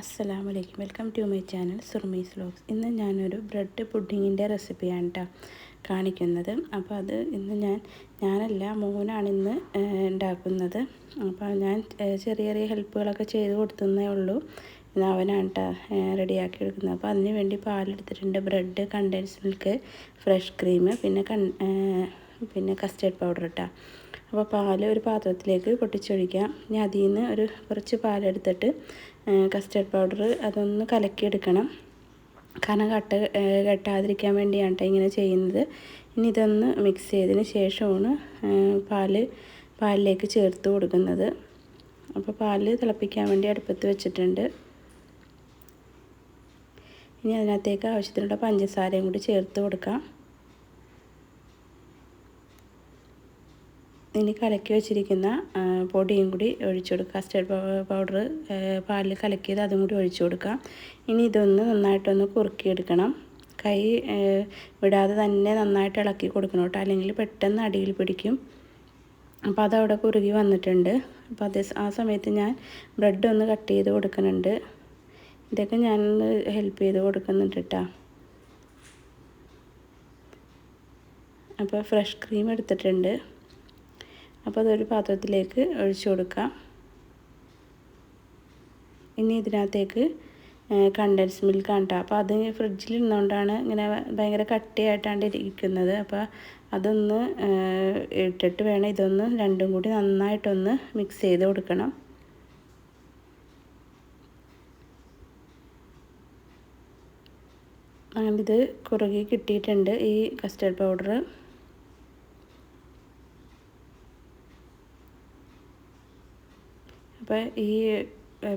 അസ്സലാമു അലൈക്കും welcome to my channel Surmi's vlogs. ഇന്ന് ഞാനൊരു ബ്രെഡ് പുഡിങ്ങിന്റെ റെസിപ്പിയാണ് കേട്ടോ കാണിക്കുന്നത്. അപ്പോൾ അത് ഇന്ന് ഞാൻ ഞാനല്ല മോനാണ് ഇന്ന് ഉണ്ടാക്കുന്നത് അപ്പോൾ ഞാൻ ചെറിയ ചെറിയ ഹെൽപ്പുകളൊക്കെ ചെയ്ത് കൊടുത്തതേ ഉള്ളൂ. ഇന്ന് അവനാണ് കേട്ടോ റെഡിയാക്കി എടുക്കുന്നത്. അപ്പോൾ അതിന് വേണ്ടി പാലെടുത്തിട്ടുണ്ട് bread condense milk fresh cream പിന്നെ കൺ പിന്നെ കസ്റ്റേർഡ് പൗഡർ ഇട്ടാ അപ്പോൾ പാൽ ഒരു പാത്രത്തിലേക്ക് പൊട്ടിച്ചൊഴിക്കാം. ഇനി അതിൽ നിന്ന് ഒരു കുറച്ച് പാലെടുത്തിട്ട് കസ്റ്റർഡ് പൗഡർ അതൊന്ന് കലക്കിയെടുക്കണം. കാരണം കട്ട കെട്ടാതിരിക്കാൻ വേണ്ടിയാണ് കേട്ടോ ഇങ്ങനെ ചെയ്യുന്നത്. ഇനി ഇതൊന്ന് മിക്സ് ചെയ്തതിന് ശേഷമാണ് പാൽ പാൽ പാലിലേക്ക് ചേർത്ത് കൊടുക്കുന്നത്. അപ്പോൾ പാൽ തിളപ്പിക്കാൻ വേണ്ടി അടുപ്പത്ത് വെച്ചിട്ടുണ്ട്. ഇനി അതിനകത്തേക്ക് ആവശ്യത്തിനുള്ള പഞ്ചസാരയും കൂടി ചേർത്ത് കൊടുക്കാം. ഇനി കലക്കി വെച്ചിരിക്കുന്ന പൊടിയും കൂടി ഒഴിച്ചു കൊടുക്കുക. കസ്റ്റർഡ് പൗഡർ പാലിൽ കലക്കിയത് അതും കൂടി ഒഴിച്ചു കൊടുക്കുക. ഇനി ഇതൊന്ന് നന്നായിട്ടൊന്ന് കുറുക്കിയെടുക്കണം. കൈ വിടാതെ തന്നെ നന്നായിട്ട് ഇളക്കി കൊടുക്കണം കേട്ടോ. അല്ലെങ്കിൽ പെട്ടെന്ന് അടിയിൽ പിടിക്കും. അപ്പോൾ അതവിടെ കുറുകി വന്നിട്ടുണ്ട്. അപ്പോൾ അതേ ആ സമയത്ത് ഞാൻ ബ്രെഡ് ഒന്ന് കട്ട് ചെയ്ത് കൊടുക്കുന്നുണ്ട്. ഇതൊക്കെ ഞാൻ ഹെൽപ്പ് ചെയ്ത് കൊടുക്കുന്നുണ്ട് കേട്ടോ. അപ്പോൾ ഫ്രഷ് ക്രീം എടുത്തിട്ടുണ്ട്. അപ്പോൾ അതൊരു പാത്രത്തിലേക്ക് ഒഴിച്ചു കൊടുക്കാം. ഇനി ഇതിനകത്തേക്ക് കണ്ടൻസ് മിൽക്കാണ് കേട്ടോ അപ്പോൾ അത് ഫ്രിഡ്ജിൽ ഇരുന്നുകൊണ്ടാണ് ഇങ്ങനെ ഭയങ്കര കട്ടിയായിട്ടാണ് ഇരിക്കുന്നത്. അപ്പോൾ അതൊന്ന് ഇട്ടിട്ട് വേണം ഇതൊന്ന് രണ്ടും കൂടി നന്നായിട്ടൊന്ന് മിക്സ് ചെയ്ത് കൊടുക്കണം. അങ്ങനെ ഇത് കുറുകി കിട്ടിയിട്ടുണ്ട് ഈ കസ്റ്റർഡ് പൗഡർ അപ്പോൾ ഈ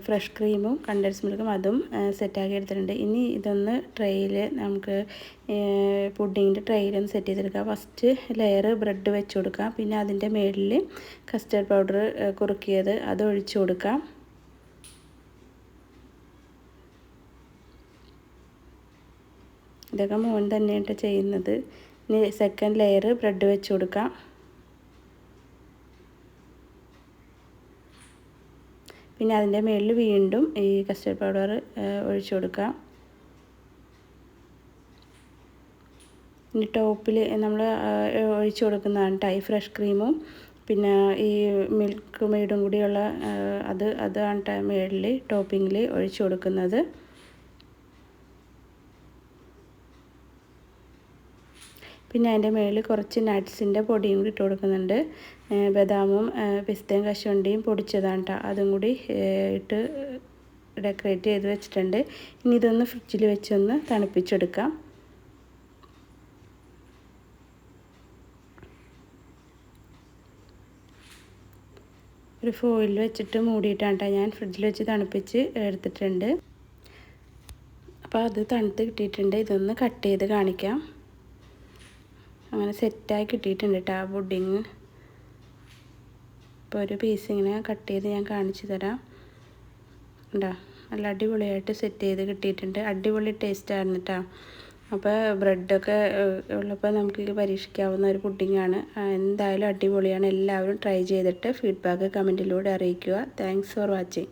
ഫ്രഷ് ക്രീമും കണ്ടൻസ് മിൽക്കും അതും സെറ്റാക്കി എടുത്തിട്ടുണ്ട്. ഇനി ഇതൊന്ന് ട്രെയിൽ നമുക്ക് പുഡിങ്ങിന്റെ ട്രെയിലൊന്ന് സെറ്റ് ചെയ്തെടുക്കുക ഫസ്റ്റ് ലെയർ ബ്രെഡ് വെച്ച് കൊടുക്കാം. പിന്നെ അതിന്റെ മേളിൽ കസ്റ്റർഡ് പൗഡർ കുറുക്കിയത് അത് ഒഴിച്ചു കൊടുക്കാം. ഇതൊക്കെ മോൻ തന്നെയാണ് ചെയ്യുന്നത്. ഇനി സെക്കൻഡ് ലെയർ ബ്രെഡ് വെച്ച് കൊടുക്കാം. പിന്നെ അതിന്റെ മുകളിൽ വീണ്ടും ഈ കസ്റ്റർഡ് പൗഡർ ഒഴിച്ചു കൊടുക്കാം പിന്നെ ടോപ്പിൽ നമ്മൾ ഒഴിച്ചു കൊടുക്കുന്നതാണ് ടൈ ഫ്രഷ് ക്രീമും പിന്നെ ഈ മിൽക്ക് മെയ്ഡും കൂടിയുള്ള അത് അതാണ് മുകളിൽ ടോപ്പിങ്ങിൽ ഒഴിച്ചു കൊടുക്കുന്നത്. പിന്നെ അതിന്റെ മുകളിൽ കുറച്ച് നട്ട്സിന്റെ പൊടിയും കൂടി ഇട്ട് കൊടുക്കുന്നുണ്ട്. ബദാമും പിസ്തയും കശുവണ്ടിയും പൊടിച്ചതാണ് കേട്ടോ അതും കൂടി ഇട്ട് ഡെക്കറേറ്റ് ചെയ്ത് വെച്ചിട്ടുണ്ട്. ഇനി ഇതൊന്ന് ഫ്രിഡ്ജിൽ വെച്ചൊന്ന് തണുപ്പിച്ചെടുക്കാം. ഒരു ഫോയിൽ വെച്ചിട്ട് മൂടിയിട്ടാണ് ഞാൻ ഫ്രിഡ്ജിൽ വെച്ച് തണുപ്പിച്ച് എടുത്തിട്ടുണ്ട്. അപ്പോൾ അത് തണുത്ത് കിട്ടിയിട്ടുണ്ട്. ഇതൊന്ന് കട്ട് ചെയ്ത് കാണിക്കാം. അങ്ങനെ സെറ്റായി കിട്ടിയിട്ടുണ്ട് കേട്ടോ ആ പുഡിങ്. ഇപ്പോൾ ഒരു പീസ് ഇങ്ങനെ കട്ട് ചെയ്ത് ഞാൻ കാണിച്ചു തരാം. ഉണ്ടോ നല്ല അടിപൊളിയായിട്ട് സെറ്റ് ചെയ്ത് കിട്ടിയിട്ടുണ്ട്. അടിപൊളി ടേസ്റ്റ് ആയിരുന്നു കേട്ടോ അപ്പോൾ ബ്രെഡൊക്കെ ഉള്ളപ്പോൾ നമുക്ക് പരീക്ഷിക്കാവുന്ന ഒരു പുഡിങ്ങാണ് എന്തായാലും അടിപൊളിയാണ്. എല്ലാവരും ട്രൈ ചെയ്തിട്ട് ഫീഡ്ബാക്ക് കമന്റിലൂടെ അറിയിക്കുക. Thanks for watching